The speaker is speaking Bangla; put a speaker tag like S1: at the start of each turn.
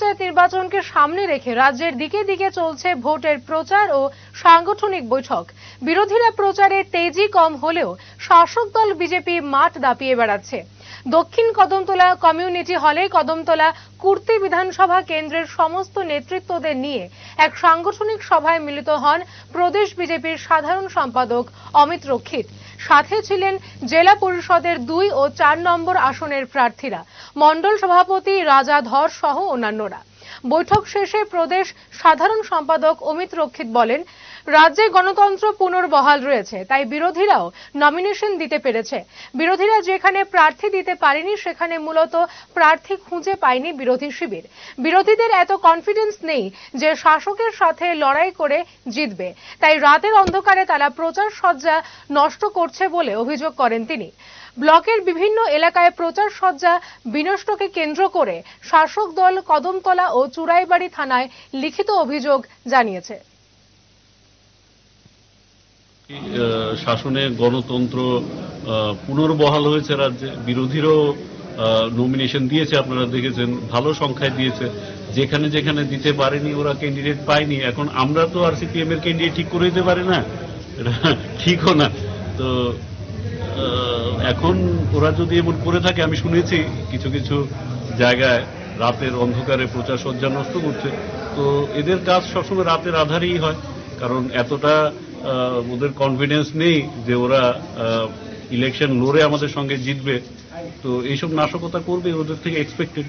S1: পঞ্চায়েত নির্বাচনকে সামনে রেখে রাজ্যের দিকে দিকে চলছে ভোটের প্রচার ও সাংগঠনিক বৈঠক। বিরোধীরা প্রচারে তেজি কম হলেও শাসক দল বিজেপি মাঠ দাপিয়ে বেড়াচ্ছে। দক্ষিণ কদমতলা কমিউনিটি হলে কদমতলা কুর্তি বিধানসভা কেন্দ্রের সমস্ত নেতৃত্বদের নিয়ে এক সাংগঠনিক সভায় মিলিত হন প্রদেশ বিজেপির সাধারণ সম্পাদক অমিত রক্ষিত। সাথে ছিলেন জেলা পরিষদের দুই ও চার নম্বর আসনের প্রার্থীরা। মণ্ডল সভাপতি রাজা ধর সহ অন্যান্যরা। বৈঠক শেষে প্রদেশ সাধারণ সম্পাদক অমিত রক্ষিত বলেন রাজ্যে গণতন্ত্র পুনর্বহাল রয়েছে, তাই বিরোধীরাও নমিনেশন দিতে পেরেছে। বিরোধীরা যেখানে প্রার্থী দিতে পারেনি, সেখানে মূলত প্রার্থী খুঁজে পায়নি বিরোধী শিবির। বিরোধীদের এত কনফিডেন্স নেই যে শাসকের সাথে লড়াই করে জিতবে। তাই রাতের অন্ধকারে তারা প্রচার সজ্জা নষ্ট করছে বলে অভিযোগ করেন তিনি। ব্লকের বিভিন্ন এলাকায় প্রচার সজ্জা বিনষ্টকে কেন্দ্র করে শাসক দল কদমতলা ও চুরাইবাড়ি থানায় লিখিত অভিযোগ জানিয়েছে।
S2: শাসনে গণতন্ত্র পুনর্বহাল হয়েছে রাজ্যে। বিরোধীরাও নমিনেশন দিয়েছে, আপনারা দেখেছেন, ভালো সংখ্যায় দিয়েছে। যেখানে যেখানে দিতে পারেনি, ওরা ক্যান্ডিডেট পায়নি। এখন আমরা তো আর সিপিএম এর ক্যান্ডিডেট ঠিক করে দিতে পারি না। ঠিকও না। তো এখন ওরা যদি এমন করে থাকে, আমি শুনেছি কিছু কিছু জায়গায় রাতের অন্ধকারে প্রচার সজ্জা নষ্ট করছে। তো এদের কাজ সবসময় রাতের আধারেই হয়। কারণ এতটা ওদের কনফিডেন্স নেই যে ওরা ইলেকশন লড়ে আমাদের সঙ্গে জিতবে। তো এইসব নাশকতা করবে ওদের থেকে এক্সপেক্টেড